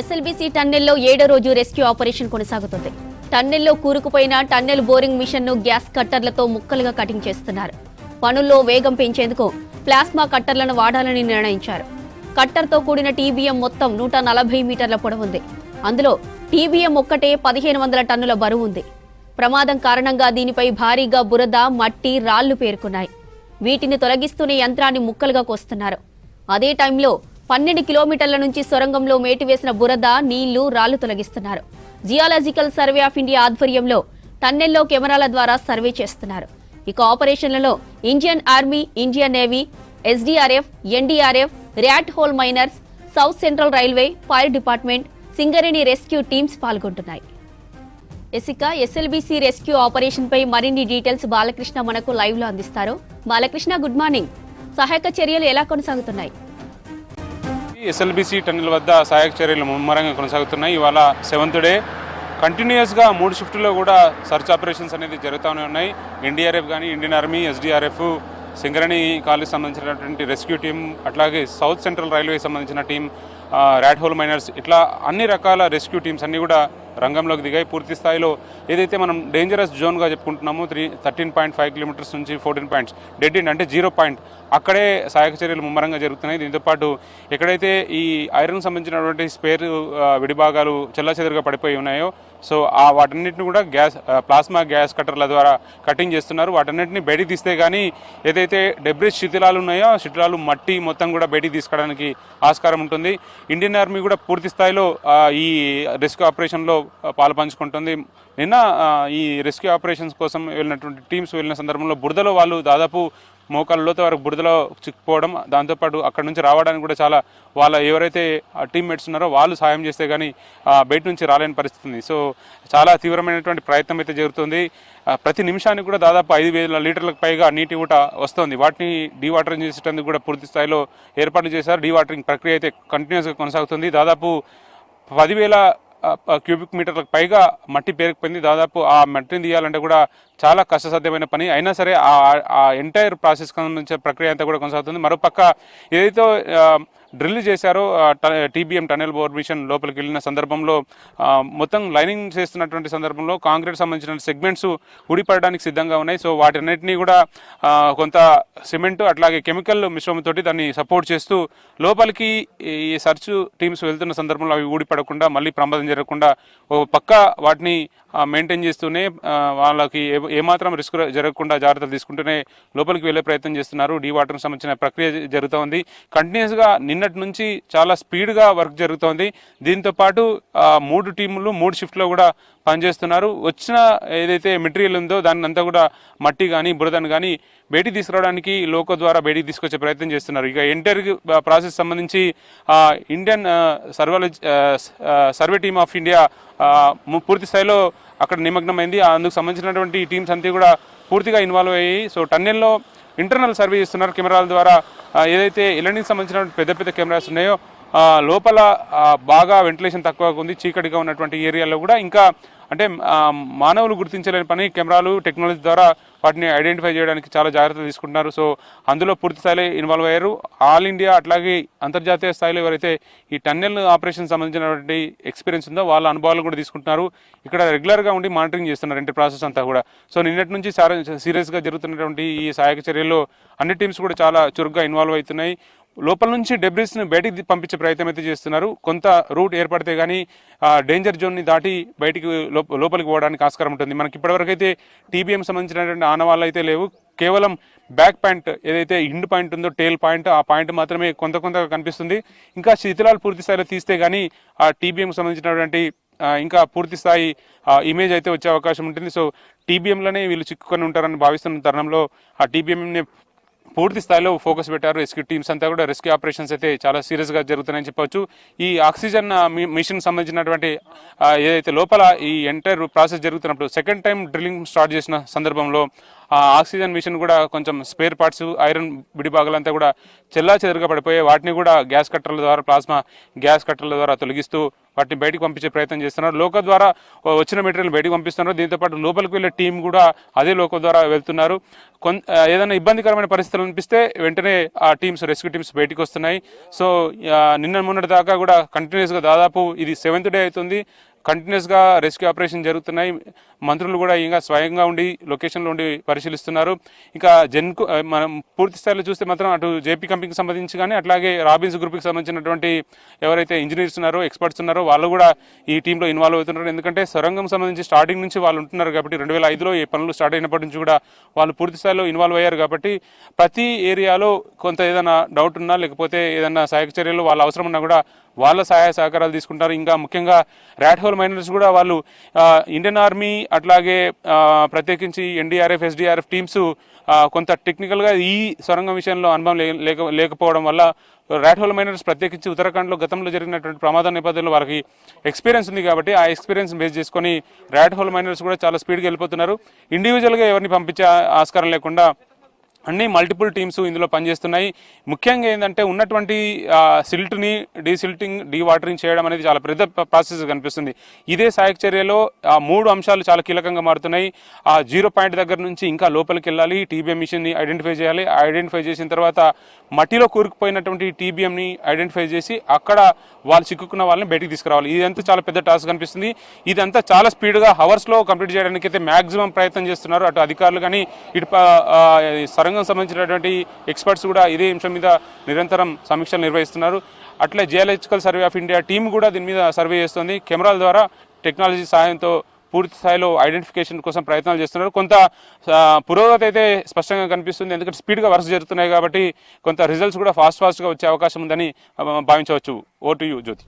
SLBC టన్నెల్లో ఏడో రోజు rescue operation కొనసాగుతుంది. టన్నెల్లో కూరుకుపోయిన టన్నెల్ బోరింగ్ మిషన్ను గ్యాస్ కట్టర్లతో ముక్కలుగా కటింగ్ చేస్తున్నారు. పనుల్లో వేగం పెంచేందుకు ప్లాస్మా కట్టర్లను వాడాలని నిర్ణయించారు. కట్టర్తో కూడిన టీబీఎం మొత్తం నూట నలభై మీటర్ల పొడవుంది అందులో టీబీఎం ఒక్కటే పదిహేను వందల టన్నుల బరువు ఉంది. ప్రమాదం కారణంగా దీనిపై భారీగా బురద మట్టి రాళ్ళు పేరుకున్నాయి. వీటిని తొలగిస్తూనే యంత్రాన్ని ముక్కలుగా కోస్తున్నారు. అదే టైంలో పన్నెండు కిలోమీటర్ల నుంచి సొరంగంలో మేటివేసిన బురద నీళ్ళు రాళ్ళు తొలగిస్తున్నారు. జియాలజికల్ సర్వే ఆఫ్ ఇండియా ఆధ్వర్యంలో టన్నెల్లో కెమెరాల ద్వారా సర్వే చేస్తున్నారు. ఇక ఆపరేషన్లలో Indian army Indian navy SDRF NDRF rat hole miners south central railway fire department Singareni rescue teams పాల్గొంటున్నాయి. ఎసిక ఎస్ఎల్బీసీ రెస్క్యూ ఆపరేషన్ పై మరిన్ని డీటెయిల్స్ బాలకృష్ణ మనకు లైవ్లో అందిస్తారు. Balakrishna good morning. సహాయక చర్యలు ఎలా కొనసాగుతున్నాయి? ఎస్ఎల్బిసి టన్నెల్ వద్ద సహాయక చర్యలు ముమ్మరంగా కొనసాగుతున్నాయి. ఇవాళ సెవెంత్ డే. కంటిన్యూస్గా మూడు షిఫ్ట్లో కూడా సర్చ్ ఆపరేషన్స్ అనేది జరుగుతూనే ఉన్నాయి. ఎన్డీఆర్ఎఫ్ కానీ Indian army SDRF Singareni college సంబంధించినటువంటి రెస్క్యూ టీం అట్లాగే సౌత్ సెంట్రల్ రైల్వే సంబంధించిన టీం ర్యాట్ హోల్ మైనర్స్ ఇట్లా అన్ని రకాల రెస్క్యూ టీమ్స్ అన్నీ కూడా రంగంలోకి దిగాయి. పూర్తి స్థాయిలో ఏదైతే మనం డేంజరస్ జోన్గా చెప్పుకుంటున్నామో three thirteen point five kilometres నుంచి ఫోర్టీన్ పాయింట్స్ డెడ్ ఎండ్ అంటే జీరో పాయింట్ అక్కడే సహాయక చర్యలు ముమ్మరంగా జరుగుతున్నాయి. దీంతోపాటు ఎక్కడైతే ఈ ఐరన్ సంబంధించినటువంటి స్పేర్ విడిభాగాలు చెల్లాచెదరుగా పడిపోయి ఉన్నాయో సో ఆ వాటన్నిటిని కూడా గ్యాస్ ప్లాస్మా గ్యాస్ కట్టర్ల ద్వారా కటింగ్ చేస్తున్నారు. వాటన్నిటిని బయటికి తీస్తే కానీ ఏదైతే డెబ్రిస్ శిథిలాలు ఉన్నాయో శిథిలాలు మట్టి మొత్తం కూడా బయటికి తీసుకోవడానికి ఆస్కారం ఉంటుంది. ఇండియన్ ఆర్మీ కూడా పూర్తి స్థాయిలో ఈ రెస్క్యూ ఆపరేషన్లో ఆ, పాలు పంచుకుంటుంది నిన్న ఈ రెస్క్యూ ఆపరేషన్స్ కోసం వెళ్ళినటువంటి టీమ్స్ వెళ్ళిన సందర్భంలో బురదలో వాళ్ళు దాదాపు మోకాళ్ళ లోతు వరకు బురదలో చిక్కుపోవడం దాంతోపాటు అక్కడ నుంచి రావడానికి కూడా చాలా వాళ్ళ ఎవరైతే టీమ్మేట్స్ ఉన్నారో వాళ్ళు సాయం చేస్తే కానీ బయట నుంచి రాలేని పరిస్థితి ఉంది. సో చాలా తీవ్రమైనటువంటి ప్రయత్నం అయితే జరుగుతుంది. ప్రతి నిమిషానికి కూడా దాదాపు ఐదు వేల లీటర్లకు పైగా నీటి ఊట వస్తుంది. వాటిని డీవాటరింగ్ చేసేటందుకు కూడా పూర్తి స్థాయిలో ఏర్పాటు చేశారు. డీవాటరింగ్ ప్రక్రియ అయితే కంటిన్యూస్గా కొనసాగుతుంది. దాదాపు పదివేల క్యూబిక్ మీటర్లకు పైగా మట్టి పేరుకుపోయింది. దాదాపు ఆ మట్టిని తీయాలంటే కూడా చాలా కష్టసాధ్యమైన పని. అయినా సరే ఆ ఎంటైర్ ప్రాసెస్ సంబంధించిన ప్రక్రియ అంతా కూడా కొనసాగుతుంది. మరోపక్క ఏదైతే డ్రిల్ చేశారో టీబీఎం టనెల్ బోర్ మిషన్ లోపలికి వెళ్ళిన సందర్భంలో మొత్తం లైనింగ్ చేస్తున్నటువంటి సందర్భంలో కాంక్రీట్ సంబంధించిన సెగ్మెంట్స్ ఊడిపడడానికి సిద్ధంగా ఉన్నాయి. సో వాటన్నిటినీ కూడా కొంత సిమెంట్ అట్లాగే కెమికల్ మిశ్రమంతోటి దాన్ని సపోర్ట్ చేస్తూ లోపలికి ఈ సర్చ్ టీమ్స్ వెళ్తున్న సందర్భంలో అవి ఊడిపడకుండా మళ్ళీ ప్రమాదం జరగకుండా ఓ పక్క వాటిని మెయింటైన్ చేస్తూనే వాళ్ళకి ఏ- ఏమాత్రం రిస్క్ జరగకుండా జాగ్రత్తలు తీసుకుంటూనే లోపలికి వెళ్ళే ప్రయత్నం చేస్తున్నారు. డీ వాటర్కి సంబంధించిన ప్రక్రియ జరుగుతోంది. జరుగుతూ ఉంది కంటిన్యూస్గా నిన్నటి నుంచి చాలా స్పీడ్గా వర్క్ జరుగుతోంది. దీంతో పాటు మూడు టీములు మూడు షిఫ్ట్లో కూడా పనిచేస్తున్నారు. వచ్చిన ఏదైతే మెటీరియల్ ఉందో దాన్ని అంతా కూడా మట్టి కానీ బురదను కానీ బయటికి తీసుకురావడానికి లోకో ద్వారా బయటికి తీసుకొచ్చే ప్రయత్నం చేస్తున్నారు. ఇక ఎంటర్ ప్రాసెస్ సంబంధించి Indian సర్వాలజీ survey team of India పూర్తి స్థాయిలో అక్కడ నిమగ్నమైంది. అందుకు సంబంధించినటువంటి టీమ్స్ అంతా కూడా పూర్తిగా ఇన్వాల్వ్ అయ్యాయి సో టన్నెల్లో ఇంటర్నల్ సర్వే చేస్తున్నారు కెమెరాల ద్వారా. ఏదైతే ఎల్ఎండికి సంబంధించిన పెద్ద పెద్ద కెమెరాస్ ఉన్నాయో లోపల బాగా వెంటిలేషన్ తక్కువగా ఉంది చీకటిగా ఉన్నటువంటి ఏరియాలో కూడా ఇంకా అంటే మానవులు గుర్తించలేని పని కెమెరాలు టెక్నాలజీ ద్వారా వాటిని ఐడెంటిఫై చేయడానికి చాలా జాగ్రత్తలు తీసుకుంటున్నారు. సో అందులో పూర్తి స్థాయిలో ఇన్వాల్వ్ అయ్యారు. ఆల్ ఇండియా అట్లాగే అంతర్జాతీయ స్థాయిలో ఎవరైతే ఈ టన్నెల్ ఆపరేషన్ సంబంధించినటువంటి ఎక్స్పీరియన్స్ ఉందో వాళ్ళ అనుభవాలు కూడా తీసుకుంటున్నారు. ఇక్కడ రెగ్యులర్గా ఉండి మానిటరింగ్ చేస్తున్నారు ఇంటి ప్రాసెస్ అంతా కూడా. సో నిన్నటి నుంచి సీరియస్గా జరుగుతున్నటువంటి ఈ సహాయక చర్యల్లో అన్ని టీమ్స్ కూడా చాలా చురుగ్గా ఇన్వాల్వ్ అవుతున్నాయి. లోపల నుంచి డెబ్రిస్ని బయటికి పంపించే ప్రయత్నం అయితే చేస్తున్నారు. కొంత రూట్ ఏర్పడితే కానీ డేంజర్ జోన్ని దాటి బయటికి లోపలికి పోవడానికి ఆస్కారం ఉంటుంది. మనకి ఇప్పటివరకు అయితే టీబీఎం సంబంధించినటువంటి ఆనవాళ్ళు అయితే లేవు. కేవలం బ్యాక్ పాయింట్ ఏదైతే ఇండ్ పాయింట్ ఉందో టేల్ పాయింట్ ఆ పాయింట్ మాత్రమే కొంత కొంత కనిపిస్తుంది. ఇంకా శిథిలాలు పూర్తి స్థాయిలో తీస్తే కానీ ఆ టీబీఎం సంబంధించినటువంటి ఇంకా పూర్తి స్థాయి ఇమేజ్ అయితే వచ్చే అవకాశం ఉంటుంది. సో టీబీఎంలోనే వీళ్ళు చిక్కుకొని ఉంటారని భావిస్తున్న తరుణంలో ఆ టీబీఎంని పూర్తి స్థాయిలో ఫోకస్ పెట్టారు రెస్క్యూ టీమ్స్ అంతా కూడా. రెస్క్యూ ఆపరేషన్స్ అయితే చాలా సీరియస్గా జరుగుతున్నాయని చెప్పవచ్చు. ఈ ఆక్సిజన్ మిషన్ సంబంధించినటువంటి ఏదైతే లోపల ఈ ఎంటైర్ ప్రాసెస్ జరుగుతున్నప్పుడు సెకండ్ టైం డ్రిల్లింగ్ స్టార్ట్ చేసిన సందర్భంలో ఆక్సిజన్ మిషన్ కూడా కొంచెం స్పేర్ పార్ట్స్ ఐరన్ విడిభాగాలంతా కూడా చెల్లా చెదరుగా పడిపోయి వాటిని కూడా గ్యాస్ కట్టర్ల ద్వారా ప్లాస్మా గ్యాస్ కట్టర్ల ద్వారా తొలగిస్తూ వాటిని బయటకు పంపించే ప్రయత్నం చేస్తున్నారు. లోక ద్వారా వచ్చిన మెటీరియల్ బయటకు పంపిస్తున్నారు. దీంతోపాటు లోపలికి వెళ్ళే టీం కూడా అదే లోక ద్వారా వెళ్తున్నారు. కొంత ఏదైనా ఇబ్బందికరమైన పరిస్థితులు అనిపిస్తే వెంటనే ఆ టీమ్స్ రెస్క్యూ టీమ్స్ బయటకు వస్తున్నాయి. సో నిన్న మొన్నటి దాకా కూడా కంటిన్యూస్గా దాదాపు ఇది సెవెంత్ డే అవుతుంది. కంటిన్యూస్గా రెస్క్యూ ఆపరేషన్ జరుగుతున్నాయి. మంత్రులు కూడా ఇంకా స్వయంగా ఉండి లొకేషన్లో ఉండి పరిశీలిస్తున్నారు. ఇంకా జెన్కు మనం పూర్తి స్థాయిలో చూస్తే మాత్రం అటు జేపీ కంపెనీకి సంబంధించి కానీ అట్లాగే రాబిన్స్ గ్రూప్కి సంబంధించినటువంటి ఎవరైతే ఇంజనీర్స్ ఉన్నారో ఎక్స్పర్ట్స్ ఉన్నారో వాళ్ళు కూడా ఈ టీంలో ఇన్వాల్వ్ అవుతున్నారు. ఎందుకంటే సొరంగం సంబంధించి స్టార్టింగ్ నుంచి వాళ్ళు ఉంటున్నారు కాబట్టి రెండు వేల ఐదులో ఈ పనులు స్టార్ట్ అయినప్పటి నుంచి కూడా వాళ్ళు పూర్తి స్థాయిలో ఇన్వాల్వ్ అయ్యారు కాబట్టి ప్రతి ఏరియాలో కొంత ఏదైనా డౌట్ ఉన్నా లేకపోతే ఏదైనా సహాయక చర్యలు వాళ్ళ అవసరం ఉన్నా కూడా వాళ్ళ సహాయ సహకారాలు తీసుకుంటారు. ఇంకా ముఖ్యంగా ర్యాట్ హోల్ మైనర్స్ కూడా వాళ్ళు ఇండియన్ ఆర్మీ అట్లాగే ప్రత్యేకించి ఎన్డీఆర్ఎఫ్ ఎస్డీఆర్ఎఫ్ టీమ్స్ కొంత టెక్నికల్గా ఈ సొరంగం విషయంలో అనుభవం లేక లేకపోవడం వల్ల ర్యాట్ హోల్ మైనర్స్ ప్రత్యేకించి ఉత్తరాఖండ్లో గతంలో జరిగినటువంటి ప్రమాద నేపథ్యంలో వారికి ఎక్స్పీరియన్స్ ఉంది కాబట్టి ఆ ఎక్స్పీరియన్స్ బేస్ చేసుకొని ర్యాట్ హోల్ మైనర్స్ కూడా చాలా స్పీడ్గా వెళ్ళిపోతున్నారు. ఇండివిజువల్గా ఎవరిని పంపించే ఆస్కారం లేకుండా అన్ని మల్టిపుల్ టీమ్స్ ఇందులో పనిచేస్తున్నాయి. ముఖ్యంగా ఏంటంటే ఉన్నటువంటి సిల్ట్ని డీసిల్టింగ్ డీవాటరింగ్ చేయడం అనేది చాలా పెద్ద ప్రాసెస్ కనిపిస్తుంది. ఇదే సహాయక చర్యలో ఆ మూడు అంశాలు చాలా కీలకంగా మారుతున్నాయి. ఆ జీరో పాయింట్ దగ్గర నుంచి ఇంకా లోపలికి వెళ్ళాలి. టీబీఎం మిషన్ని ఐడెంటిఫై చేయాలి. ఐడెంటిఫై చేసిన తర్వాత మట్టిలో కూరుకుపోయినటువంటి టీబీఎంని ఐడెంటిఫై చేసి అక్కడ వాళ్ళు చిక్కుకున్న వాళ్ళని బయటికి తీసుకురావాలి. ఇదంతా చాలా పెద్ద టాస్క్ కనిపిస్తుంది. ఇదంతా చాలా స్పీడ్గా హవర్స్లో కంప్లీట్ చేయడానికి అయితే మ్యాక్సిమం ప్రయత్నం చేస్తున్నారు అటు అధికారులు కానీ ఇటు సరంగ రంగం సంబంధించినటువంటి ఎక్స్పర్ట్స్ కూడా ఇదే అంశం మీద నిరంతరం సమీక్షలు నిర్వహిస్తున్నారు. అట్లే geological survey of India team కూడా దీని మీద సర్వే చేస్తుంది. కెమెరాల ద్వారా టెక్నాలజీ సహాయంతో పూర్తి స్థాయిలో ఐడెంటిఫికేషన్ కోసం ప్రయత్నాలు చేస్తున్నారు. కొంత పురోగతి అయితే స్పష్టంగా కనిపిస్తుంది. ఎందుకంటే స్పీడ్గా వర్క్స్ జరుగుతున్నాయి కాబట్టి కొంత రిజల్ట్స్ కూడా ఫాస్ట్ ఫాస్ట్గా వచ్చే అవకాశం ఉందని భావించవచ్చు. ఓ టు యూ జ్యోతి